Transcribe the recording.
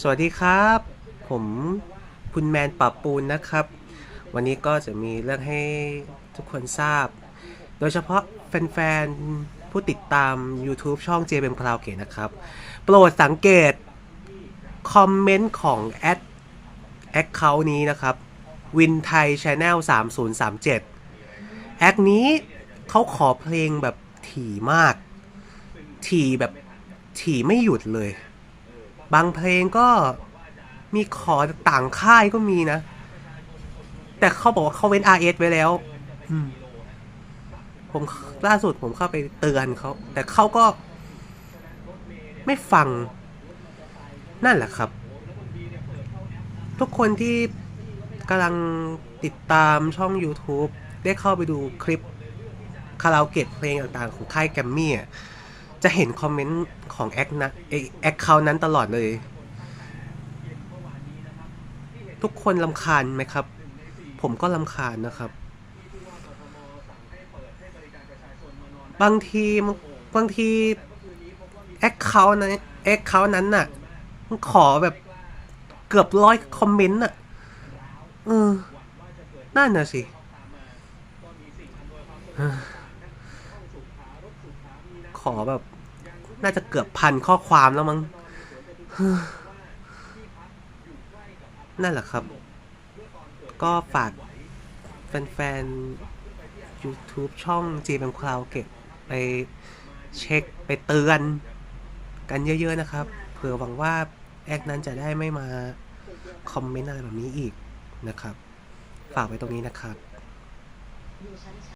สวัสดีครับ ผมคุณแมนปรับปูนนะครับ วันนี้ก็จะมีเรื่องให้ทุกคนทราบ โดยเฉพาะแฟนๆ ผู้ติดตาม YouTube ช่อง j เป็นพราวเกตนะครับ โปรดสังเกต คอมเมนต์ของแอดแอคเคาท์นี้นะครับวินไทยชาแนล3037 แอคนี้เขาขอเพลงแบบถี่มาก ถี่แบบถี่ไม่หยุดเลย บางเพลงก็มีขอต่างค่ายก็มีนะ แต่เขาบอกว่าเขาเว้น RS ไว้แล้วผมล่าสุดผมเข้าไปเตือนเขา แต่เขาก็ไม่ฟัง นั่นแหละครับ ทุกคนที่กำลังติดตามช่อง YouTube ได้เข้าไปดูคลิปคาราโอเกะเพลงต่างๆ ของค่ายแกรมมี่ จะเห็นคอมเมนต์ของแอคนะแอคเคานั้นตลอดเลย ทุกคนลำคาญไหมครับ ผมก็ลำคาญนะครับ บางทีบางทีแอคเคานั้นแอคเคานั้นน่ะ ขอแบบเกือบร้อยคอมเมนต์น่ะ เออ นั่นน่ะสิขอแบบ น่าจะเกือบพันข้อความแล้วมั้งนั่นแหละครับ ก็ฝากแฟนๆ YouTube ช่อง g m Cloud เก็บไปเช็คไปเตือนกันเยอะ ๆ นะครับ เผื่อหวังว่าแอคนั้นจะได้ไม่มาคอมเมนต์อะไรแบบนี้อีกนะครับ ฝากไว้ตรงนี้นะครับ